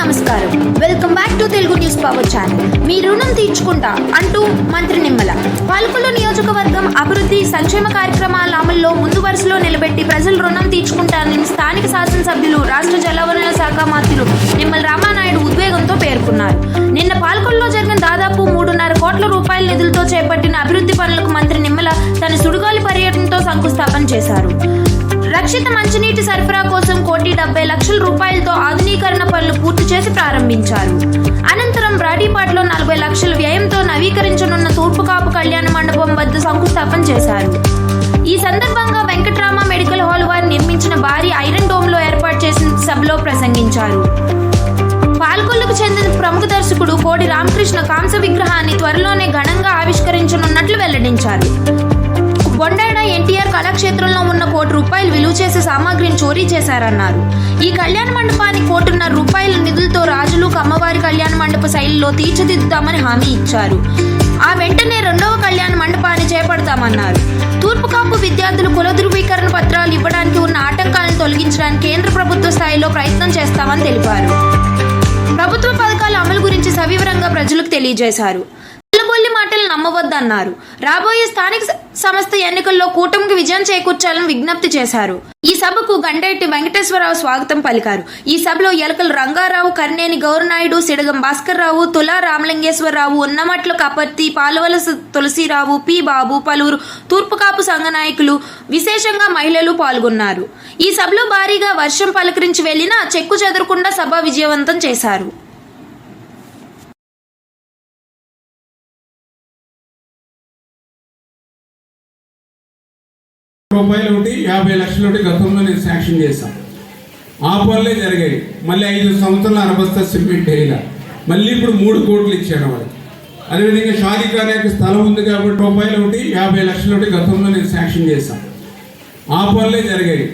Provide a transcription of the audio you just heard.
నమస్కారం. Welcome back to Telugu news power channel మీ రుణం తీర్చుకుంటా అంటూ మంత్రి నిమ్మల. పాలకొల్లు నియోజకవర్గం అభివృద్ధి సంక్షేమ కార్యక్రమాల అమల్లో ముందు వరుసలో నిలబెట్టి ప్రజలు రుణం తీర్చుకుంటారని స్థానిక శాసనసభ్యులు రాష్ట్ర జలవనరుల శాఖ మంత్రులు నిమ్మల రామానాయుడు ఉద్వేగంతో పేర్కొన్నారు. నిన్న పాలకొల్లో జరిగిన దాదాపు మూడున్నర కోట్ల రూపాయల నిధులతో చేపట్టిన అభివృద్ధి పనులకు మంత్రి నిమ్మల తన సుడుగాలి పర్యటనతో శంకుస్థాపన చేశారు. రక్షిత మంచినీటి సరఫరా కోసం కోటి డెబ్బై లక్షల రూపాయలతో ఆధునీకరణ పనులు పూర్తి చేసి ప్రారంభించారు. అనంతరం బ్రాడీపాట్లో నలభై లక్షల వ్యయంతో నవీకరించనున్న తూర్పు కాపు కళ్యాణ మండపం వద్ద శంకుస్థాపన చేశారు. ఈ సందర్భంగా వెంకట్రామ మెడికల్ హాల్ వారు నిర్మించిన భారీ ఐరన్ డోమ్లో ఏర్పాటు చేసిన సభలో ప్రసంగించారు. పాల్గొల్లుకు చెందిన ప్రముఖ దర్శకుడు కోడి రామకృష్ణ కాంస విగ్రహాన్ని త్వరలోనే ఘనంగా ఆవిష్కరించనున్నట్లు వెల్లడించారు. క్షేత్రంలో ఉన్న కోటి రూపాయలు విలువ చేసే సామాగ్రిని చోరీ చేశారన్నారు. ఈ కళ్యాణ మండపానికి కోటిన్నర రూపాయల నిధులతో రాజులు కమ్మవారి కళ్యాణ మండప శైలిలో తీర్చిదిద్దుతామని హామీ ఇచ్చారు. ఆ వెంటనే రెండవ కళ్యాణ మండపాన్ని చేపడతామన్నారు. తూర్పు కాపు విద్యార్థులు కుల ధృవీకరణ పత్రాలు ఇవ్వడానికి ఉన్న ఆటంకాలను తొలగించడానికి కేంద్ర ప్రభుత్వ స్థాయిలో ప్రయత్నం చేస్తామని తెలిపారు. ప్రభుత్వ పథకాల అమలు గురించి సవివరంగా ప్రజలకు తెలియజేశారు. పిల్లబొల్లి నమ్మవద్దన్నారు. రాబోయే స్థానిక సంస్థ ఎన్నికల్లో కూటమికి విజయం చేకూర్చాలని విజ్ఞప్తి చేశారు. ఈ సభకు గండేటి వెంకటేశ్వరరావు స్వాగతం పలికారు. ఈ సభలో ఎలకల రంగారావు కర్నేని గౌరనాయుడు సిడగం భాస్కర్రావు తులా రామలింగేశ్వరరావు ఉన్నమట్ల కపర్తి పాలవల తులసిరావు పి బాబు పలువురు తూర్పుకాపు సంఘ నాయకులు విశేషంగా మహిళలు పాల్గొన్నారు. ఈ సభలో భారీగా వర్షం పలకరించి వెళ్ళినా చెక్కు చెదరకుండా సభ విజయవంతం చేశారు. రూపాయలు ఒకటి యాభై లక్షలు ఒకటి గతంలో నేను శాంక్షన్ చేశాను ఆ పనులే జరిగాయి. మళ్ళీ ఐదు సంవత్సరాలు అరబస్తా సిమెంట్ వేయలే మళ్ళీ ఇప్పుడు మూడు కోట్లు ఇచ్చాను వాళ్ళకి అదేవిధంగా షాదీఖానాకి స్థలం ఉంది కాబట్టి రూపాయలు ఒకటి యాభై లక్షలు ఒకటి గతంలో నేను శాంక్షన్ చేశాను ఆ పనులే జరిగాయి.